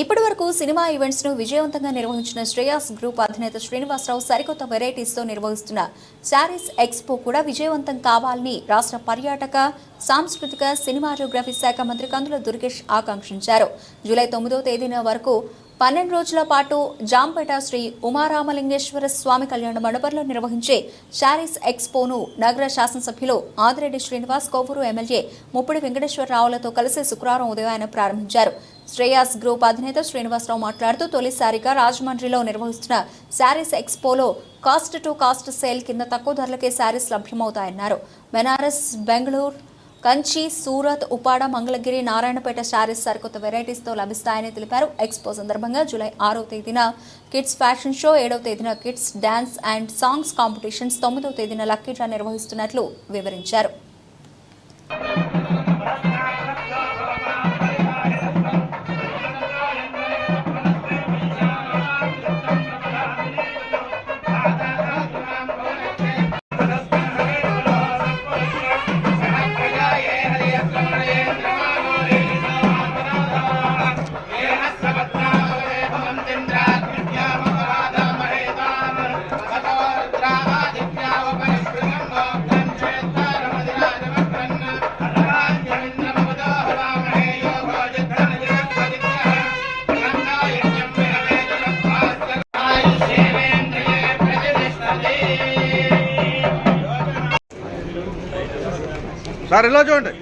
ఇప్పటి వరకు సినిమా ఈవెంట్స్ను విజయవంతంగా నిర్వహించిన శ్రేయాస్ గ్రూప్ అధినేత శ్రీనివాసరావు సరికొత్త వెరైటీస్తో నిర్వహిస్తున్న శారీస్ ఎక్స్పో కూడా విజయవంతం కావాలని రాష్ట్ర పర్యాటక సాంస్కృతిక సినిమాటోగ్రఫీ శాఖ మంత్రి కందుల దుర్గేష్ ఆకాంక్షించారు. జూలై తొమ్మిదో తేదీన వరకు పన్నెండు రోజుల పాటు జాంపేట శ్రీ ఉమారామలింగేశ్వర స్వామి కళ్యాణ మండపంలో నిర్వహించే శారీస్ ఎక్స్పోను నగర శాసనసభ్యులు ఆదిరెడ్డి శ్రీనివాస్ కోవూరు ఎమ్మెల్యే ముప్పిడి వెంకటేశ్వరరావులతో కలిసి శుక్రవారం ఉదయం ఆయన ప్రారంభించారు. శ్రేయాస్ గ్రూప్ అధినేత శ్రీనివాసరావు మాట్లాడుతూ తొలిసారిగా రాజమండ్రిలో నిర్వహిస్తున్న శారీస్ ఎక్స్పోలో కాస్ట్ టు కాస్ట్ సేల్ కింద తక్కువ ధరలకే శారీస్ లభ్యమవుతాయన్నారు. బెనారస్ బెంగళూరు కంచి సూరత్ ఉపాడ మంగళగిరి నారాయణపేట శారీస్ సరికొత్త వెరైటీస్తో లభిస్తాయని తెలిపారు. ఎక్స్పో సందర్భంగా జూలై ఆరో తేదీన కిడ్స్ ఫ్యాషన్ షో ఏడవ తేదీన kids dance and songs competitions తొమ్మిదవ తేదీన లక్కీ డ్రా నిర్వహిస్తున్నట్లు వివరించారు. సార్ ఇలా చూడండి.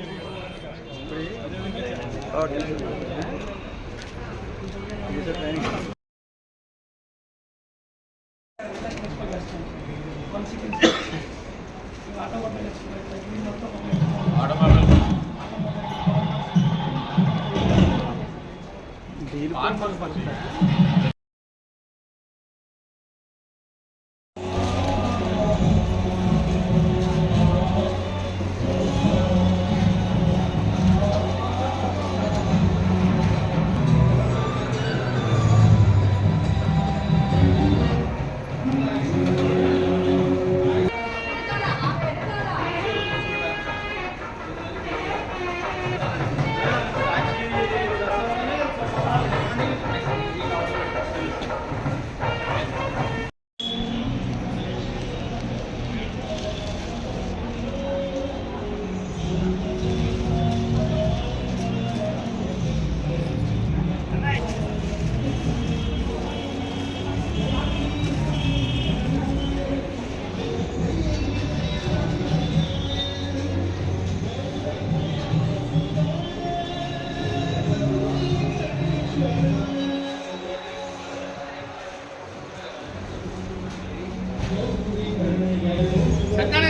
ఓకే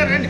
రాయించి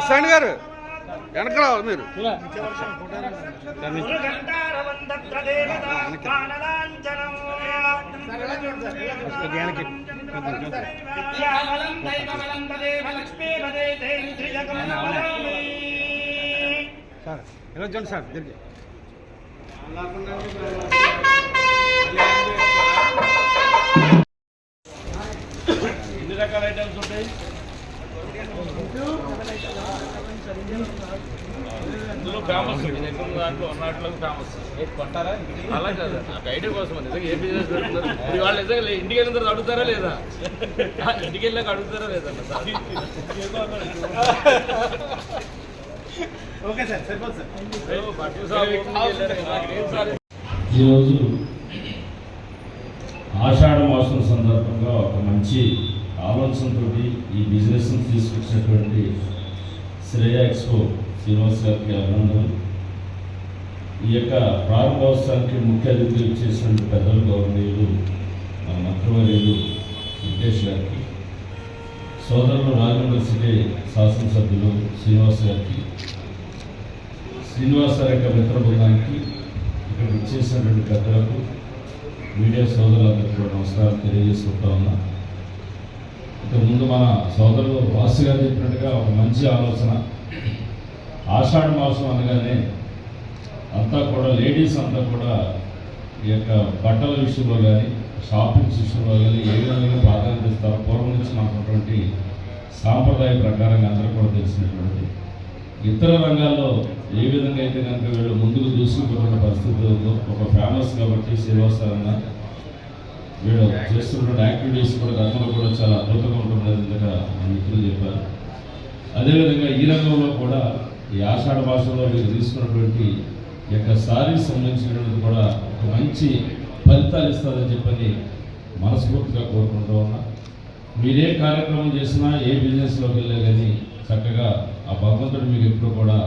సైన్ గారు వెనకాల మీరు సార్ ఎలా చూడండి సార్ తిరిగి దాంట్లో ఉన్నట్లు ఫేమస్. కొంటారా? అలా కాదు. నాకు ఐడియా కోసం నిజంగా ఏ బిజినెస్ పెడుతున్నారు? ఇప్పుడు వాళ్ళు నిజంగా ఇంటికి వెళ్ళిన తర్వాత అడుగుతారా లేదా? ఇంటికి వెళ్ళాక అడుగుతారా లేదా ఓకే సార్ సరిపోతుంది సార్. ఈరోజు ఆషాఢ మాసం సందర్భంగా ఒక మంచి ఆలోచనతో ఈ బిజినెస్ తీసుకొచ్చినటువంటి శ్రేయ ఎక్స్పో శ్రీనివాస్ గారికి అభినందనలు. ఈ యొక్క ప్రారంభోత్సవానికి ముఖ్య అతిథులు చేసినటువంటి పెద్దలు గౌరవనీయులు మన మంత్రివర్యులు వెంకటేష్ గారికి సోదరులు రాజమండ్రి సిటీ శాసనసభ్యులు శ్రీనివాస్ గారికి శ్రీనివాస్ గారి యొక్క మిత్ర బృందానికి ఇక్కడ ఇచ్చేసినటువంటి పెద్దలకు మీడియా సోదరులందరికీ కూడా నమస్కారం తెలియజేసుకుంటా ఉన్నా. ఇక ముందు మన సోదరులు వాసు గారు చెప్పినట్టుగా ఒక మంచి ఆలోచన. ఆషాఢ మాసం అనగానే అంతా కూడా లేడీస్ అంతా కూడా ఈ యొక్క బట్టల విషయంలో కానీ షాపింగ్ విషయంలో కానీ ఏ విధంగా ప్రాధాన్యత ఇస్తారో పూర్వం నుంచి మాకున్నటువంటి సాంప్రదాయ ప్రకారంగా అందరూ కూడా తెలిసినటువంటి ఇతర రంగాల్లో ఏ విధంగా అయితే కనుక వీళ్ళు ముందుకు దూసుకుపోతున్న పరిస్థితి ఉందో ఒక ఫేమస్ కాబట్టి శ్రీనివాసరావు వీళ్ళు చేస్తున్న యాక్టివిటీస్ కూడా గతంలో కూడా చాలా అద్భుతంగా ఉంటుంది ఇందాక మిత్రులు చెప్పారు. అదేవిధంగా ఈ రంగంలో కూడా ఈ ఆషాఢ భాషలో వీళ్ళు తీసుకున్నటువంటి ఈ యొక్క సారీస్ సంబంధించినటువంటి కూడా ఒక మంచి ఫలితాలు ఇస్తుందని చెప్పని మనస్ఫూర్తిగా కోరుకుంటూ ఉన్నా. మీరే కార్యక్రమం చేసినా ఏ బిజినెస్లోకి వెళ్ళే కానీ చక్కగా ఆ భగవంతుడు మీకు ఎప్పుడు కూడా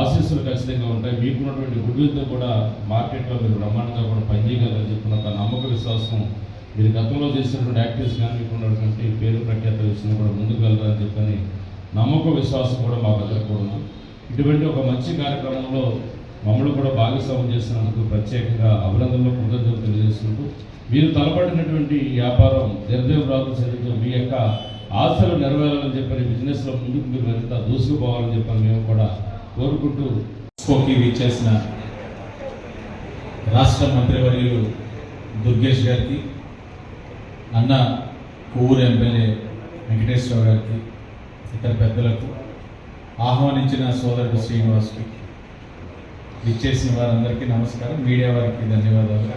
ఆశీస్సులు ఖచ్చితంగా ఉంటాయి. మీకున్నటువంటి గుడ్విల్తో కూడా మార్కెట్లో మీరు బ్రహ్మాండంగా కూడా పనిచేయగలరని చెప్పిన ఒక నమ్మక విశ్వాసం మీరు గతంలో చేసినటువంటి యాక్టివిటీస్ కానీ మీకు ఉన్నటువంటి పేరు ప్రఖ్యాత విషయం కూడా ముందుకు వెళ్ళాలని చెప్పని నమ్మక విశ్వాసం కూడా మాకు ఎదుర్కొన్నాం ఇటువంటి ఒక మంచి కార్యక్రమంలో మమ్మల్ని కూడా భాగస్వామ్యం చేసినందుకు ప్రత్యేకంగా అభినందనలు కృతజ్ఞతలు తెలియజేసుకుంటూ మీరు తలపడినటువంటి వ్యాపారం దీర్ఘవ్రాతం చదివితో మీ యొక్క ఆశలు నెరవేరాలని చెప్పని బిజినెస్లో ముందుకు మీరు మరింత దూసుకుపోవాలని చెప్పని మేము కూడా కోరుకుంటూ ఎక్స్పోకి విచ్చేసిన రాష్ట్ర మంత్రివర్యులు దుర్గేష్ గారికి అన్న కొవ్వూరు ఎమ్మెల్యే వెంకటేశ్వర గారికి ఇతర పెద్దలకు ఆహ్వానించిన సోదరుడు శ్రీనివాస్కి విచ్చేసిన వారందరికీ నమస్కారం. మీడియా వారికి ధన్యవాదాలు.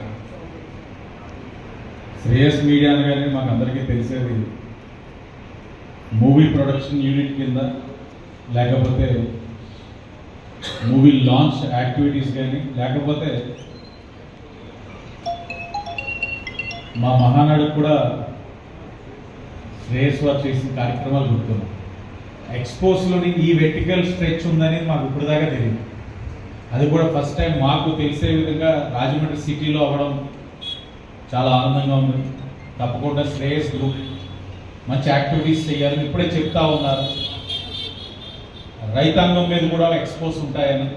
శ్రేయస్ మీడియా అనగానే మాకు అందరికీ తెలిసేది మూవీ ప్రొడక్షన్ యూనిట్ కింద లేకపోతే మూవీ లాంచ్ యాక్టివిటీస్ కానీ లేకపోతే మా మహానాడు కూడా శ్రేయస్ వారు చేసిన కార్యక్రమాలు గుర్తున్నాం ఎక్స్పోస్లోని ఈ వెర్టికల్ స్ట్రెచ్ ఉందని మాకు ఇప్పుడు దాకా తెలియదు. అది కూడా ఫస్ట్ టైం మాకు తెలిసే విధంగా రాజమండ్రి సిటీలో అవ్వడం చాలా ఆనందంగా ఉంది. తప్పకుండా శ్రేయస్ గ్రూప్ మంచి యాక్టివిటీస్ చేయాలని ఇప్పుడే చెప్తా ఉన్నారు. రైతాంగం మీద కూడా ఎక్స్పోజ్ ఉంటాయని.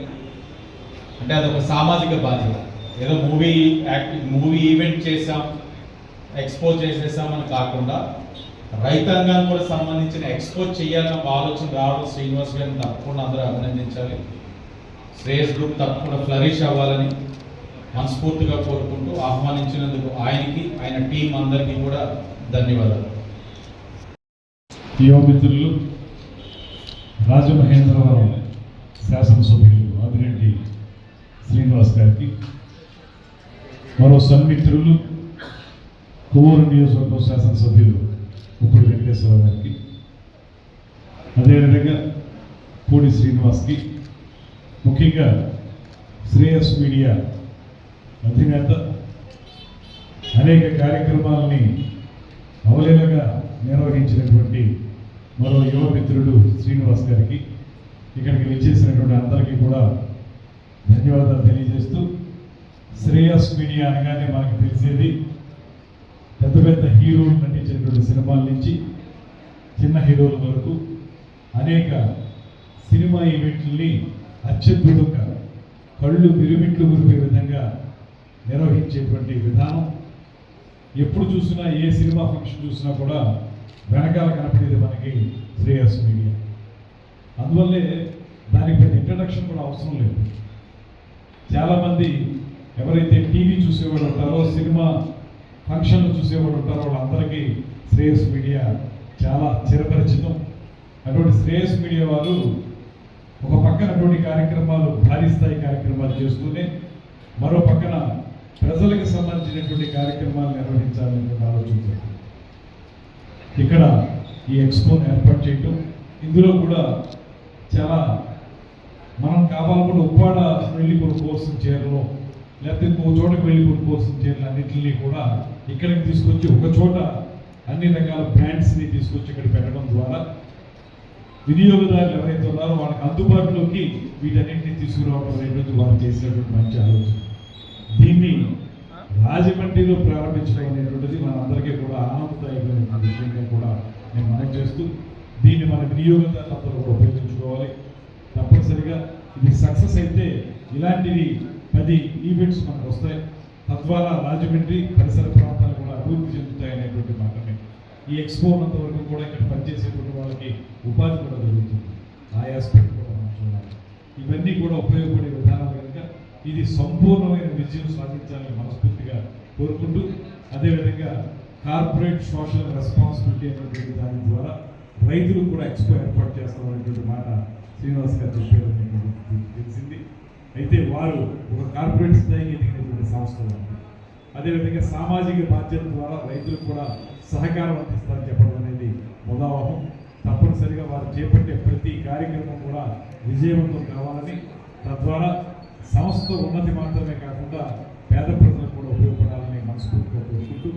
అంటే అదొక సామాజిక బాధ్యత. ఏదో మూవీ యాక్ట్ మూవీ ఈవెంట్ చేసాం ఎక్స్పోజ్ చేసేసామని కాకుండా రైతాంగానికి కూడా సంబంధించిన ఎక్స్పోజ్ చేయాలన్న ఒక ఆలోచన రావడం శ్రీనివాస్ గారిని తప్పకుండా అందరూ అభినందించాలి. శ్రేయస్ గ్రూప్ తప్పకుండా ఫ్లరిష్ అవ్వాలని మనస్ఫూర్తిగా కోరుకుంటూ ఆహ్వానించినందుకు ఆయనకి ఆయన టీం అందరికీ కూడా ధన్యవాదాలు. యువమిత్రులు రాజమహేంద్రవరం శాసనసభ్యులు ఆదిరెడ్డి శ్రీనివాస్ గారికి మరో సన్మిత్రులు కొవ్వూరు నియోజకవర్గం శాసనసభ్యులు ఉప్పుడు వెంకటేశ్వర గారికి అదేవిధంగా పూడి శ్రీనివాస్కి ముఖ్యంగా శ్రేయస్ మీడియా అధినేత అనేక కార్యక్రమాలని అవలీలగా నిర్వహించినటువంటి మరో యువ మిత్రుడు శ్రీనివాస్ గారికి ఇక్కడికి విచ్చేసినటువంటి అందరికీ కూడా ధన్యవాదాలు తెలియజేస్తూ శ్రేయస్ మీడియా అనగానే మనకు తెలిసేది పెద్ద పెద్ద హీరోలు నటించినటువంటి సినిమాల నుంచి చిన్న హీరోల వరకు అనేక సినిమా ఈవెంట్లని అత్యద్భుతంగా కళ్ళు మిరుమిట్లు గురిపే విధంగా నిర్వహించేటువంటి విధానం. ఎప్పుడు చూసినా ఏ సినిమా ఫంక్షన్ చూసినా కూడా వెనకాల కనపడేది మనకి శ్రేయస్ మీడియా. అందువల్లే దానికి పెద్ద ఇంట్రడక్షన్ కూడా అవసరం లేదు. చాలామంది ఎవరైతే టీవీ చూసేవాడు ఉంటారో సినిమా ఫంక్షన్లు చూసేవాడు ఉంటారో వాళ్ళందరికీ శ్రేయస్ మీడియా చాలా చిరపరిచితం. అటువంటి శ్రేయస్ మీడియా వారు ఒక పక్కన అటువంటి కార్యక్రమాలు భారీ స్థాయి కార్యక్రమాలు చేస్తూనే మరో పక్కన ప్రజలకు సంబంధించినటువంటి కార్యక్రమాలు నిర్వహించాలనే ఆలోచన ఇక్కడ ఈ ఎక్స్పోను ఏర్పాటు చేయటం ఇందులో కూడా చాలా మనం కావాలనుకుంటే ఉప్పాడ వెళ్ళి కొనుక్కోవాల్సిన చీరలు లేకపోతే ఇంకో చోటకి వెళ్ళి కొనుక్కోవాల్సిన చీరలు అన్నింటినీ కూడా ఇక్కడికి తీసుకొచ్చి ఒక చోట అన్ని రకాల బ్రాండ్స్ని తీసుకొచ్చి ఇక్కడ పెట్టడం ద్వారా వినియోగదారులు ఎవరైతే ఉన్నారో వాళ్ళకి అందుబాటులోకి వీటన్నింటినీ తీసుకురావడం అనేటువంటి వారు చేసినటువంటి మంచి ఆలోచన. దీన్ని రాజమండ్రిలో ప్రారంభించడం అనేటువంటిది మనందరికీ కూడా ఆనందదాయకమైన విషయంగా కూడా నేను మనం చేస్తూ దీన్ని మన వినియోగదారులందరూ కూడా ఉపయోగించుకోవాలి. తప్పనిసరిగా ఇది సక్సెస్ అయితే ఇలాంటివి పది ఈవెంట్స్ మనకు వస్తాయి. తద్వారా రాజమండ్రి పరిసర ప్రాంతాలు కూడా అభివృద్ధి చెందుతాయి. ఈ ఎక్స్పో ఉన్నంత వరకు కూడా ఇక్కడ పనిచేసేటువంటి వాళ్ళకి ఉపాధి కూడా జరుగుతుంది ఆ ఆస్పెక్ట్ కూడా మనం చూడాలి. ఇవన్నీ కూడా ఉపయోగపడే విధానాలు కనుక ఇది సంపూర్ణమైన విజయం సాధించాలని మనస్ఫూర్తిగా కోరుకుంటూ అదేవిధంగా కార్పొరేట్ సోషల్ రెస్పాన్సిబిలిటీ అనేటువంటి దాని ద్వారా రైతులు కూడా ఎక్స్పో ఏర్పాటు చేస్తామనేటువంటి మాట శ్రీనివాస్ గారు చెప్పారు తెలిసింది. అయితే వారు ఒక కార్పొరేట్ స్థాయికి ఎదిగినటువంటి సంస్థలు అదేవిధంగా సామాజిక బాధ్యత ద్వారా రైతులకు కూడా సహకారం అందిస్తారని చెప్పడం అనేది ముదావహం తప్పనిసరిగా వారు చేపట్టే ప్రతి కార్యక్రమం కూడా విజయవంతం కావాలని తద్వారా సంస్థ ఉన్నతి మాత్రమే కాకుండా పేద ప్రజలకు కూడా ఉపయోగపడాలని మనస్ఫూర్తిగా కోరుకుంటూ